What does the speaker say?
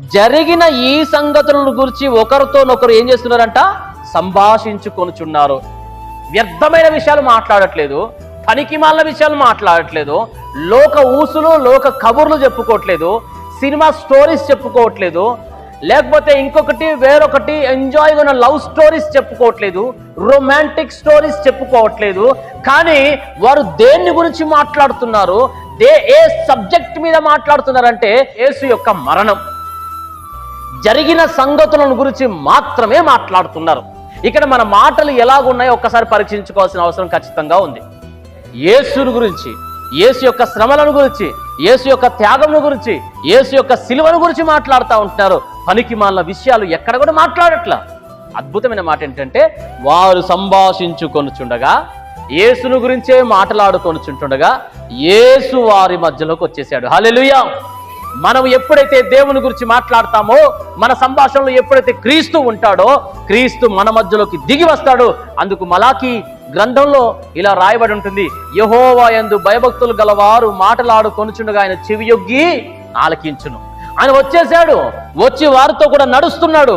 జరిగిన ఈ సంగతులను గురించి ఒకరితోనొకరు ఏం చేస్తున్నారంట? సంభాషించుకొనుచున్నారు. వ్యర్థమైన విషయాలు మాట్లాడట్లేదు. పనికి మాలిన విషయాలు మాట్లాడట్లేదు. లోక ఊసులు లోక కబుర్లు చెప్పుకోవట్లేదు. Cinema stories చెప్పుకోవట్లేదు. లేకపోతే ఇంకొకటి వేరొకటి ఎంజాయ్ ఉన్న లవ్ స్టోరీస్ చెప్పుకోవట్లేదు. రొమాంటిక్ స్టోరీస్ చెప్పుకోవట్లేదు. కానీ వారు దేన్ని గురించి మాట్లాడుతున్నారు? దే ఏ సబ్జెక్ట్ మీద మాట్లాడుతున్నారంటే యేసు యొక్క మరణం. జరిగిన సంగతులను గురించి మాత్రమే మాట్లాడుతున్నారు. ఇక్కడ మన మాటలు ఎలాగున్నాయో ఒక్కసారి పరీక్షించుకోవాల్సిన అవసరం ఖచ్చితంగా ఉంది. యేసును గురించి యేసు యొక్క శ్రమలను గురించి యేసు యొక్క త్యాగమును గురించి యేసు యొక్క సిలువను గురించి మాట్లాడుతూ ఉంటున్నారు. పనికి మాలిన విషయాలు ఎక్కడ కూడా మాట్లాడట్లా. అద్భుతమైన మాట ఏంటంటే వారు సంభాషించుకొనుచుండగా యేసును గురించే మాట్లాడుకొనుచుంటుండగా యేసు వారి మధ్యలోకి వచ్చేసాడు హాలెలుయా మనం ఎప్పుడైతే దేవుని గురించి మాట్లాడతామో మన సంభాషణలో ఎప్పుడైతే క్రీస్తు ఉంటాడో క్రీస్తు మన మధ్యలోకి దిగి వస్తాడు. అందుకు మలాకి గ్రంథంలో ఇలా రాయబడి ఉంటుంది. యహోవా యందు భయభక్తులు గలవారు మాటలాడు కొనుచుండగా ఆయన చెవియొగ్గి ఆలకించును. ఆయన వచ్చేసాడు వచ్చి వారితో కూడా నడుస్తున్నాడు.